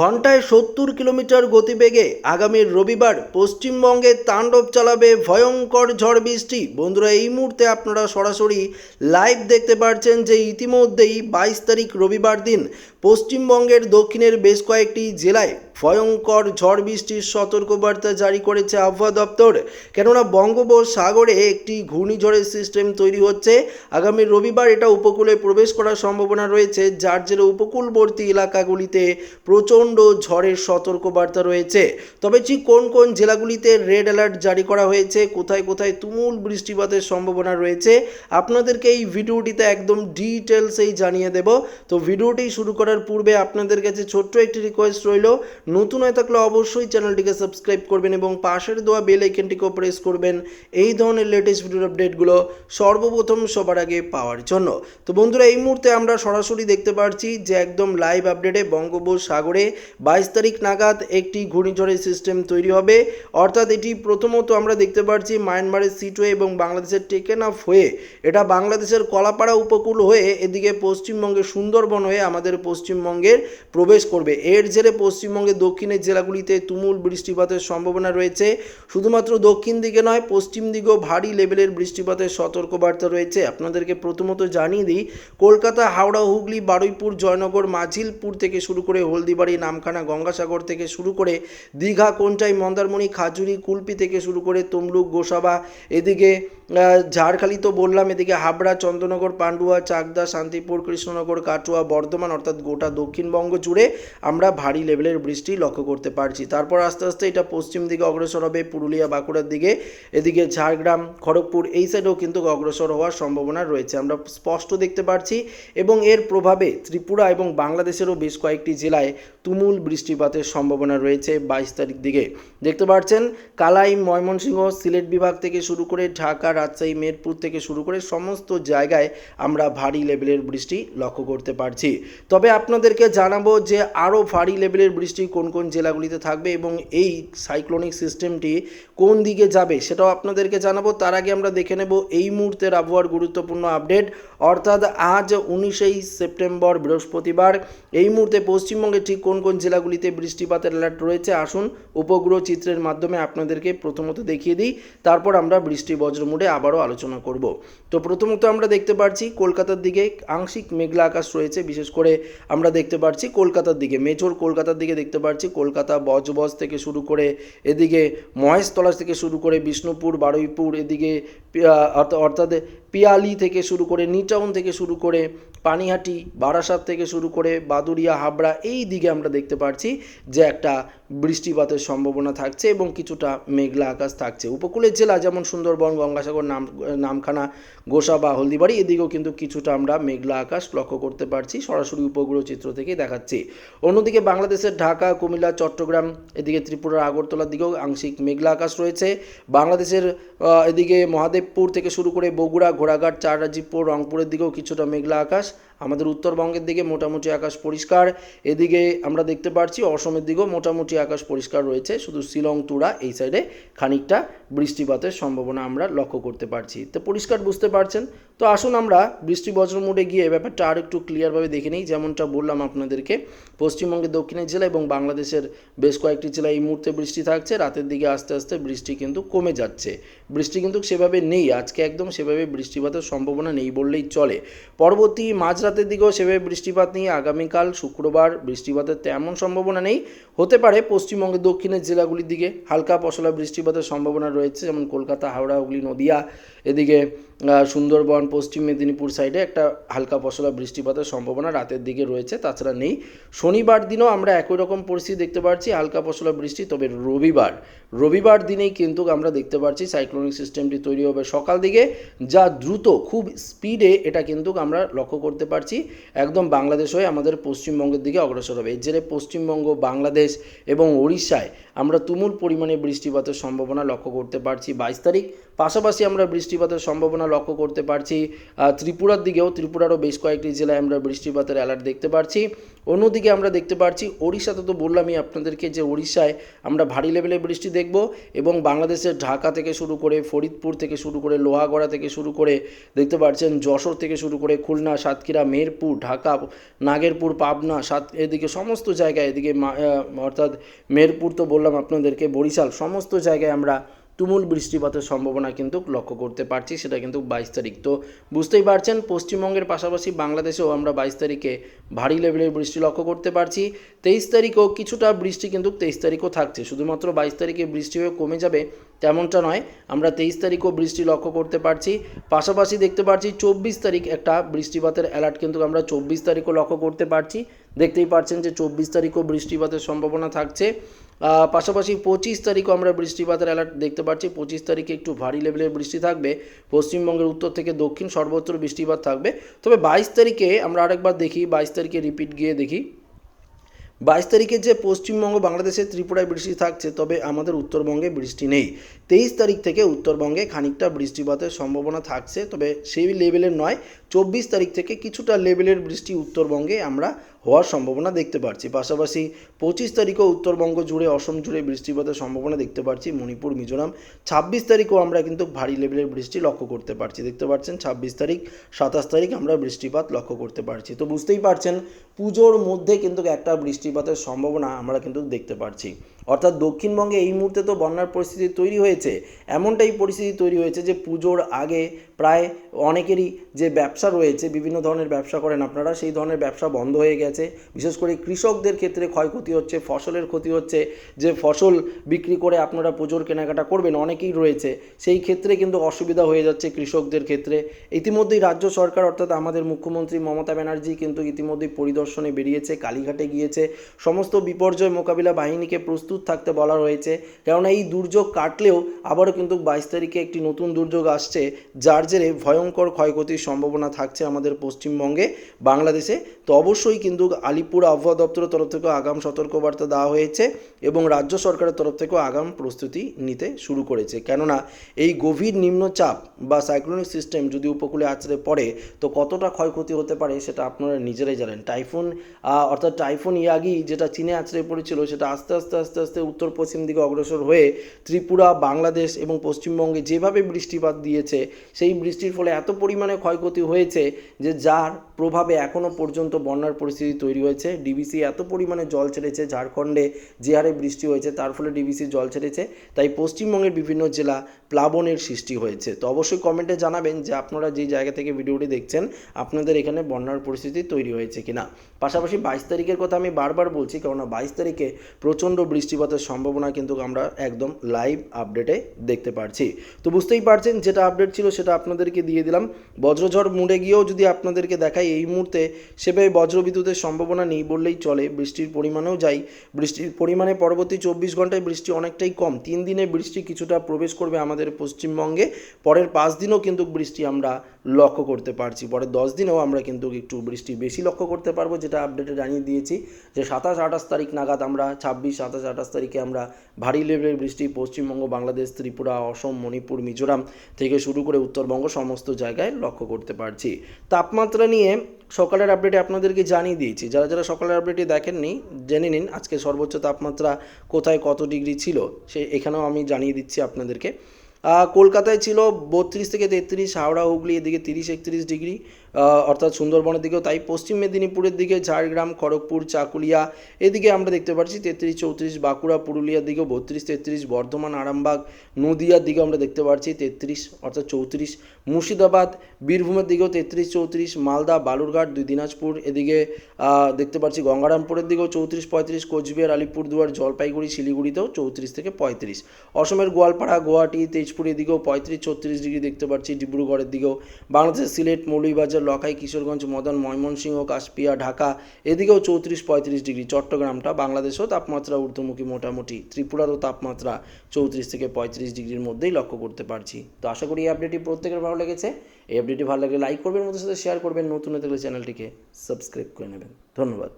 ঘন্টায় সত্তর কিলোমিটার গতিবেগে আগামী রবিবার পশ্চিমবঙ্গে তাণ্ডব চালাবে ভয়ঙ্কর ঝড় বৃষ্টি। বন্ধুরা, এই মুহূর্তে আপনারা সরাসরি লাইভ দেখতে পারছেন যে ইতিমধ্যেই বাইশ তারিখ রবিবার দিন পশ্চিমবঙ্গের দক্ষিণের বেশ কয়েকটি জেলায় ভয়ঙ্কর ঝড় বৃষ্টির সতর্কবার্তা জারি করেছে আবহাওয়া দপ্তর। কেননা বঙ্গোপসাগরে একটি ঘূর্ণিঝড়ের সিস্টেম তৈরি হচ্ছে। আগামী রবিবার এটা উপকূলে প্রবেশ করার সম্ভাবনা রয়েছে, যার জেরে উপকূলবর্তী এলাকাগুলিতে প্রচণ্ড ঝড়ের সতর্কবার্তা রয়েছে। তবে ঠিক কোন কোন জেলাগুলিতে রেড অ্যালার্ট জারি করা হয়েছে, কোথায় কোথায় তুমুল বৃষ্টিপাতের সম্ভাবনা রয়েছে, আপনাদেরকে এই ভিডিওটিতে একদম ডিটেলসেই জানিয়ে দেব। তো ভিডিওটি শুরু করার পূর্বে আপনাদের কাছে ছোট্ট একটি রিকোয়েস্ট রইল। নতুন হয়ে থাকলে অবশ্যই চ্যানেলটিকে সাবস্ক্রাইব করবেন এবং পাশের দেওয়া বেল আইকনটিকেও প্রেস করবেন। এই ধরনের লেটেস্ট ভিডিওর আপডেটগুলো সর্বপ্রথম সবার আগে পাওয়ার জন্য। তো বন্ধুরা, এই মুহূর্তে আমরা সরাসরি দেখতে পাচ্ছি যে একদম লাইভ আপডেটে বঙ্গোপসাগরে বাইশ তারিখ নাগাদ একটি ঘূর্ণিঝড়ের সিস্টেম তৈরি হবে। অর্থাৎ এটি প্রথমত আমরা দেখতে পাচ্ছি মায়ানমারের সিটওয়ে এবং বাংলাদেশের টেকেন অফ হয়ে। এটা বাংলাদেশের কলাপাড়া উপকূল হয়ে এদিকে পশ্চিমবঙ্গের সুন্দরবন হয়ে আমাদের পশ্চিমবঙ্গের প্রবেশ করবে। এর জেরে পশ্চিমবঙ্গের দক্ষিণের জেলাগুলিতে তুমুল বৃষ্টিপাতের সম্ভাবনা রয়েছে। শুধুমাত্র দক্ষিণ দিকে নয়, পশ্চিম দিকেও ভারী লেভেলের বৃষ্টিপাতের সতর্কবার্তা রয়েছে। আপনাদেরকে প্রথমত জানিয়ে দিই, কলকাতা, হাওড়া, হুগলি, বারুইপুর, জয়নগর, মাঝিলপুর থেকে শুরু করে হলদিবাড়ি, নামখানা, গঙ্গাসাগর থেকে শুরু করে দীঘা, কোনটাই, মন্দারমণি, খাজুরি, কুলপি থেকে শুরু করে তমলুক, গোসাবা, এদিকে ঝাড়খালি তো বললাম, এদিকে হাবড়া, চন্দ্রনগর, পান্ডুয়া, চাকদা, শান্তিপুর, কৃষ্ণনগর, কাটুয়া, বর্ধমান, অর্থাৎ গোটা দক্ষিণবঙ্গ জুড়ে আমরা ভারী লেভেলের বৃষ্টি লক্ষ্য করতে পারছি। তারপর আস্তে আস্তে এটা পশ্চিম দিকে অগ্রসর হবে, পুরুলিয়া, বাঁকুড়ার দিকে। এদিকে ঝাড়গ্রাম, খড়গপুর, এই সাইডেও কিন্তু অগ্রসর হওয়ার সম্ভাবনা রয়েছে। আমরা স্পষ্ট দেখতে পাচ্ছি এবং এর প্রভাবে ত্রিপুরা এবং বাংলাদেশেরও বেশ কয়েকটি জেলায় তুমুল বৃষ্টিপাতের সম্ভাবনা রয়েছে বাইশ তারিখ দিকে। দেখতে পাচ্ছেন কালাই, ময়মনসিংহ, সিলেট বিভাগ থেকে শুরু করে ঢাকা, রাজশাহী, মেরপুর থেকে শুরু করে সমস্ত জায়গায় আমরা ভারী লেভেলের বৃষ্টি লক্ষ্য করতে পারছি। তবে আপনাদেরকে জানাব যে আরও ভারী লেভেলের বৃষ্টি কোন কোন জেলাগুলিতে থাকবে এবং এই সাইক্লোনিক সিস্টেমটি কোন দিকে যাবে সেটাও আপনাদেরকে জানাব। তার আগে আমরা দেখে নেব এই মুহূর্তের আবহাওয়ার গুরুত্বপূর্ণ আপডেট। অর্থাৎ আজ উনিশেই সেপ্টেম্বর বৃহস্পতিবার, এই মুহূর্তে পশ্চিমবঙ্গে ঠিক কোন কোন জেলাগুলিতে বৃষ্টিপাতের অ্যালার্ট রয়েছে আসুন উপগ্রহ চিত্রের মাধ্যমে আপনাদেরকে প্রথমত দেখিয়ে দিই। তারপর আমরা বৃষ্টি বজ্র মুডে আবারও আলোচনা করব। তো প্রথমত আমরা দেখতে পাচ্ছি কলকাতার দিকে আংশিক মেঘলা আকাশ রয়েছে, বিশেষ করে আমরা দেখতে পাচ্ছি কলকাতার দিকে, মেজর কলকাতার দিকে দেখতে পাচ্ছি কলকাতা বজবজ থেকে শুরু করে এদিকে মহেশতলা থেকে শুরু করে বিষ্ণুপুর, বারুইপুর, এদিকে অর্থাৎ পিয়ালি থেকে শুরু করে নিটাউন থেকে শুরু করে পানিহাটি, বারাসাত থেকে শুরু করে বাদুরিয়া হাবড়া এই দিকে আমরা দেখতে পাচ্ছি যে একটা বৃষ্টিপাতের সম্ভাবনা থাকছে এবং কিছুটা মেঘলা আকাশ থাকছে। উপকূলের জেলা যেমন সুন্দরবন, গঙ্গাসাগর, নাম, নামখানা, গোসা বা হলদিবাড়ি এদিকেও কিন্তু কিছুটা আমরা মেঘলা আকাশ লক্ষ্য করতে পারছি। সরাসরি উপগ্রহ চিত্র থেকে দেখাচ্ছি। অন্যদিকে বাংলাদেশের ঢাকা, কুমিল্লা, চট্টগ্রাম, এদিকে ত্রিপুরার আগরতলার দিকেও আংশিক মেঘলা আকাশ রয়েছে। বাংলাদেশের এদিকে মহাদেবপুর থেকে শুরু করে বগুড়া ঘোড়াঘাট চাররাজিপুর রংপুরের দিকেও কিছুটা মেঘলা আকাশ আমাদের উত্তরবঙ্গের দিকে মোটামুটি আকাশ পরিষ্কার। এদিকে আমরা দেখতে পাচ্ছি অসমের দিকেও মোটামুটি আকাশ পরিষ্কার রয়েছে। শুধু শিলং, তুরা এই সাইডে খানিকটা বৃষ্টিপাতের সম্ভাবনা আমরা লক্ষ্য করতে পারছি। তো পরিষ্কার বুঝতে পারছেন? তো আসুন আমরা বৃষ্টি বজ্র মোডে গিয়ে ব্যাপারটা আর একটু ক্লিয়ারভাবে দেখে নিই। যেমনটা বললাম আপনাদেরকে, পশ্চিমবঙ্গের দক্ষিণের জেলা এবং বাংলাদেশের বেশ কয়েকটি জেলায় এই মুহূর্তে বৃষ্টি থাকছে। রাতের দিকে আস্তে আস্তে বৃষ্টি কিন্তু কমে যাচ্ছে। বৃষ্টি কিন্তু সেভাবে নেই। আজকে একদম সেভাবে বৃষ্টিপাতের সম্ভাবনা নেই বললেই চলে। পরবর্তী মাঝরাতের দিকেও সেভাবে বৃষ্টিপাত নেই। আগামীকাল শুক্রবার বৃষ্টিপাতের তেমন সম্ভাবনা নেই। হতে পারে পশ্চিমবঙ্গের দক্ষিণের জেলাগুলির দিকে হালকা পশলা বৃষ্টিপাতের সম্ভাবনা রয়েছে, যেমন কলকাতা, হাওড়া, হুগলি, নদিয়া। এদিকে সুন্দরবন, পশ্চিম মেদিনীপুর সাইডে একটা হালকা পশলা বৃষ্টিপাতের সম্ভাবনা রাতের দিকে রয়েছে, তাছাড়া নেই। শনিবার দিনও আমরা একই রকম পরিস্থিতি দেখতে পাচ্ছি হালকা পশলা বৃষ্টি, তবে রবিবার রবিবার দিনেই কিন্তু আমরা দেখতে পাচ্ছি সাইক্লোনিক সিস্টেমটি তৈরি হবে সকাল দিকে, যা দ্রুত খুব স্পিডে এটা কিন্তু আমরা লক্ষ্য করতে পারছি, একদম বাংলাদেশ হয়ে আমাদের পশ্চিমবঙ্গের দিকে অগ্রসর হবে। এর জেরে পশ্চিমবঙ্গ, বাংলাদেশ এবং ওড়িশায় আমরা তুমুল পরিমাণে বৃষ্টিপাতের সম্ভাবনা লক্ষ্য করতে পারছি। বাইশ তারিখ, পাশাপাশি আমরা বৃষ্টিপাতের সম্ভাবনা সম্ভাবনা লক্ষ্য করতে পারছি ত্রিপুরার দিকেও, ত্রিপুরারও বেশ কয়েকটি জেলায় আমরা বৃষ্টিপাতের অ্যালার্ট দেখতে পারছি। অন্যদিকে আমরা দেখতে পাচ্ছি ওড়িশাতে তো বললামই আপনাদেরকে যে ওড়িশায় আমরা ভারী লেভেলে বৃষ্টি দেখব এবং বাংলাদেশের ঢাকা থেকে শুরু করে ফরিদপুর থেকে শুরু করে লোহাগড়া থেকে শুরু করে দেখতে পাচ্ছেন যশোর থেকে শুরু করে খুলনা, সাতক্ষীরা, মেহেরপুর, ঢাকা, নাগেরপুর, পাবনা, সাত, এদিকে সমস্ত জায়গায়, এদিকে অর্থাৎ মেহেরপুর তো বললাম আপনাদেরকে, বরিশাল, সমস্ত জায়গায় আমরা তুমুল বৃষ্টিপাতের সম্ভাবনা কিন্তু লক্ষ্য করতে পারছি, সেটা কিন্তু বাইশ তারিখ। তো বুঝতেই পারছেন, পশ্চিমবঙ্গের পাশাপাশি বাংলাদেশেও আমরা বাইশ তারিখে ভারী লেভেলের বৃষ্টি লক্ষ্য করতে পারছি। তেইশ তারিখও কিছুটা বৃষ্টি কিন্তু তেইশ তারিখও থাকছে, শুধুমাত্র বাইশ তারিখে বৃষ্টি হয়ে কমে যাবে তেমনটা নয়, আমরা তেইশ তারিখও বৃষ্টি লক্ষ্য করতে পারছি। পাশাপাশি দেখতে পাচ্ছি চব্বিশ তারিখ একটা বৃষ্টিপাতের অ্যালার্ট কিন্তু আমরা চব্বিশ তারিখও লক্ষ্য করতে পারছি। দেখতেই পাচ্ছেন যে চব্বিশ তারিখও বৃষ্টিপাতের সম্ভাবনা থাকছে। পাশাপাশি পঁচিশ তারিখও আমরা বৃষ্টিপাতের অ্যালার্ট দেখতে পাচ্ছি। পঁচিশ তারিখে একটু ভারী লেভেলের বৃষ্টি থাকবে। পশ্চিমবঙ্গের উত্তর থেকে দক্ষিণ সর্বত্র বৃষ্টিপাত থাকবে। তবে বাইশ তারিখে আমরা আরেকবার দেখি, বাইশ তারিখে রিপিট গিয়ে দেখি। বাইশ তারিখে যে পশ্চিমবঙ্গ, বাংলাদেশে ত্রিপুরায় বৃষ্টি থাকছে, তবে আমাদের উত্তরবঙ্গে বৃষ্টি নেই। তেইশ তারিখ থেকে উত্তরবঙ্গে খানিকটা বৃষ্টিপাতের সম্ভাবনা থাকছে, তবে সেই লেভেলের নয়। চব্বিশ তারিখ থেকে কিছুটা লেভেলের বৃষ্টি উত্তরবঙ্গে আমরা হওয়ার সম্ভাবনা দেখতে পাচ্ছি পাশাপাশি পঁচিশ তারিখও উত্তরবঙ্গ জুড়ে, অসম জুড়ে বৃষ্টিপাতের সম্ভাবনা দেখতে পাচ্ছি মণিপুর, মিজোরাম, ছাব্বিশ তারিখও আমরা কিন্তু ভারী লেভেলের বৃষ্টি লক্ষ্য করতে পারছি। দেখতে পাচ্ছেন, ছাব্বিশ তারিখ, সাতাশ তারিখ আমরা বৃষ্টিপাত লক্ষ্য করতে পারছি। তো বুঝতেই পারছেন, পুজোর মধ্যে কিন্তু একটা বৃষ্টিপাতের সম্ভাবনা আমরা কিন্তু দেখতে পারছি। অর্থাৎ দক্ষিণবঙ্গে এই মুহূর্তে তো বন্যার পরিস্থিতি তৈরি হয়েছে, এমনটাই পরিস্থিতি তৈরি হয়েছে যে পুজোর আগে প্রায় অনেকেরই যে ব্যবসা রয়েছে, বিভিন্ন ধরনের ব্যবসা করেন আপনারা, সেই ধরনের ব্যবসা বন্ধ হয়ে গেছে। বিশেষ করে কৃষকদের ক্ষেত্রে ক্ষয়ক্ষতি হচ্ছে, ফসলের ক্ষতি হচ্ছে, যে ফসল বিক্রি করে আপনারা পুজোর কেনাকাটা করবেন, অনেকেই রয়েছে। সেই ক্ষেত্রে কিন্তু অসুবিধা হয়ে যাচ্ছে কৃষকদের ক্ষেত্রে। ইতিমধ্যেই রাজ্য সরকার অর্থাৎ আমাদের মুখ্যমন্ত্রী মমতা ব্যানার্জি কিন্তু ইতিমধ্যেই পরিদর্শনে বেরিয়েছে, কালীঘাটে গিয়েছে। সমস্ত বিপর্যয় মোকাবিলা বাহিনীকে প্রস্তুত থাকতে বলা হয়েছে কেননা এই দুর্যোগ কাটলেও আবারও কিন্তু বাইশ তারিখে একটি নতুন দুর্যোগ আসছে, যার জেরে ভয়ঙ্কর ক্ষয়ক্ষতির সম্ভাবনা থাকছে আমাদের পশ্চিমবঙ্গে, বাংলাদেশে। তো অবশ্যই কিন্তু আলিপুর আবহাওয়া দপ্তরের তরফ থেকেও আগাম সতর্কবার্তা দেওয়া হয়েছে এবং রাজ্য সরকারের তরফ থেকেও আগাম প্রস্তুতি নিতে শুরু করেছে। কেননা এই গভীর নিম্নচাপ বা সাইক্লোনিক সিস্টেম যদি উপকূলে আছড়ে পড়ে, তো কতটা ক্ষয়ক্ষতি হতে পারে সেটা আপনারা নিজেরাই জানেন। টাইফুন অর্থাৎ টাইফুন ইয়াগি যেটা চীনে আছড়ে পড়েছিল, সেটা আস্তে আস্তে আস্তে আস্তে উত্তর পশ্চিম দিকে অগ্রসর হয়ে ত্রিপুরা, বাংলাদেশ এবং পশ্চিমবঙ্গে যেভাবে বৃষ্টিপাত দিয়েছে, সেই বৃষ্টির ফলে এত পরিমাণে ক্ষয়ক্ষতি হয়েছে যে যার প্রভাবে এখনও পর্যন্ত বন্যার পরিস্থিতি তৈরি হয়েছে। ডিবিসি এত পরিমাণে জল ছেড়েছে, ঝাড়খণ্ডে যে হারে বৃষ্টি হয়েছে তার ফলে ডিবিসি জল ছেড়েছে, তাই পশ্চিমবঙ্গের বিভিন্ন জেলা প্লাবনের সৃষ্টি হয়েছে। তো অবশ্যই কমেন্টে জানাবেন যে আপনারা যে জায়গা থেকে ভিডিওটি দেখছেন, আপনাদের এখানে বন্যার পরিস্থিতি তৈরি হয়েছে কিনা। পাশাপাশি বাইশ তারিখের কথা আমি বারবার বলছি, কেননা বাইশ তারিখে প্রচণ্ড বৃষ্টিপাতের সম্ভাবনা কিন্তু আমরা একদম লাইভ আপডেটে দেখতে পারছি। তো বুঝতেই পারছেন যেটা আপডেট ছিল সেটা আপনাদেরকে দিয়ে দিলাম। বজ্রঝড় মুড়ে গিয়েও যদি আপনাদেরকে দেখাই এই মুহূর্তে সেভাবে বজ্রবিদ্যুতের সম্ভাবনা নেই বললেই চলে। বৃষ্টির পরিমাণেও যাই। বৃষ্টির পরিমাণে পরবর্তী চব্বিশ ঘন্টায় বৃষ্টি অনেকটাই কম। তিন দিনে বৃষ্টি কিছুটা প্রবেশ করবে আমাদের পশ্চিমবঙ্গে। পরের পাঁচ দিনও কিন্তু বৃষ্টি আমরা লক্ষ্য করতে পারছি। পরের দশ দিনেও আমরা কিন্তু একটু বৃষ্টি বেশি লক্ষ্য করতে পারব, যেটা আপডেটে জানিয়ে দিয়েছি যে সাতাশ আঠাশ তারিখ নাগাদ আমরা, ছাব্বিশ সাতাশ আঠাশ তারিখে আমরা ভারী লেভেলের বৃষ্টি, পশ্চিমবঙ্গ, বাংলাদেশ, ত্রিপুরা, অসম, মণিপুর, মিজোরাম থেকে শুরু করে উত্তরবঙ্গ সমস্ত জায়গায় লক্ষ্য করতে পারছি। তাপমাত্রা নিয়ে সকালের আপডেটে আপনাদেরকে জানিয়ে দিয়েছি। যারা যারা সকালের আপডেটে দেখেননি, জেনে নিন আজকে সর্বোচ্চ তাপমাত্রা কোথায় কত ডিগ্রি ছিল, সে এখানেও আমি জানিয়ে দিচ্ছি আপনাদেরকে। কলকাতায় ছিল বত্রিশ থেকে তেত্রিশ হাওড়া হুগলি এদিকে তিরিশ একত্রিশ ডিগ্রি। অর্থাৎ সুন্দরবনের দিকেও তাই পশ্চিম মেদিনীপুরের দিকে ঝাড়গ্রাম, খড়গপুর, চাকুলিয়া, এদিকে আমরা দেখতে পাচ্ছি তেত্রিশ, চৌত্রিশ, বাঁকুড়া, পুরুলিয়ার দিকেও বত্রিশ, তেত্রিশ, বর্ধমান, আরামবাগ, নদিয়ার দিকেও আমরা দেখতে পাচ্ছি তেত্রিশ, অর্থাৎ চৌত্রিশ, মুর্শিদাবাদ, বীরভূমের দিকেও তেত্রিশ, চৌত্রিশ, মালদা, বালুরঘাট, দুই দিনাজপুর, এদিকে দেখতে পাচ্ছি গঙ্গারামপুরের দিকেও চৌত্রিশ, পঁয়ত্রিশ, কোচবিহার, আলিপুরদুয়ার, জলপাইগুড়ি, শিলিগুড়িতেও চৌত্রিশ থেকে পঁয়ত্রিশ। অসমের গোয়ালপাড়া, গুয়াহাটি, তেজপুর এদিকেও পঁয়ত্রিশ, ছত্রিশ ডিগ্রি দেখতে পাচ্ছি, ডিব্রুগড়ের দিকেও। বাংলাদেশের সিলেট, মৌলভীবাজার লখাই, কিশোরগঞ্জ, মদন, ময়মনসিংহ, কাশপিয়া, ঢাকা, এদিকেও চৌত্রিশ, পঁয়ত্রিশ ডিগ্রি। চট্টগ্রামটা, বাংলাদেশেও তাপমাত্রা ঊর্ধ্বমুখী মোটামুটি। ত্রিপুরারও তাপমাত্রা চৌত্রিশ থেকে পঁয়ত্রিশ ডিগ্রির মধ্যেই লক্ষ্য করতে পারছি। তো আশা করি এই আপডেটটি প্রত্যেকের ভালো লেগেছে। এই আপডেটটি ভালো লাগলে লাইক করবেন মধ্যে সাথে শেয়ার করবেন। নতুন হতে গেলে চ্যানেলটিকে সাবস্ক্রাইব করে নেবেন। ধন্যবাদ।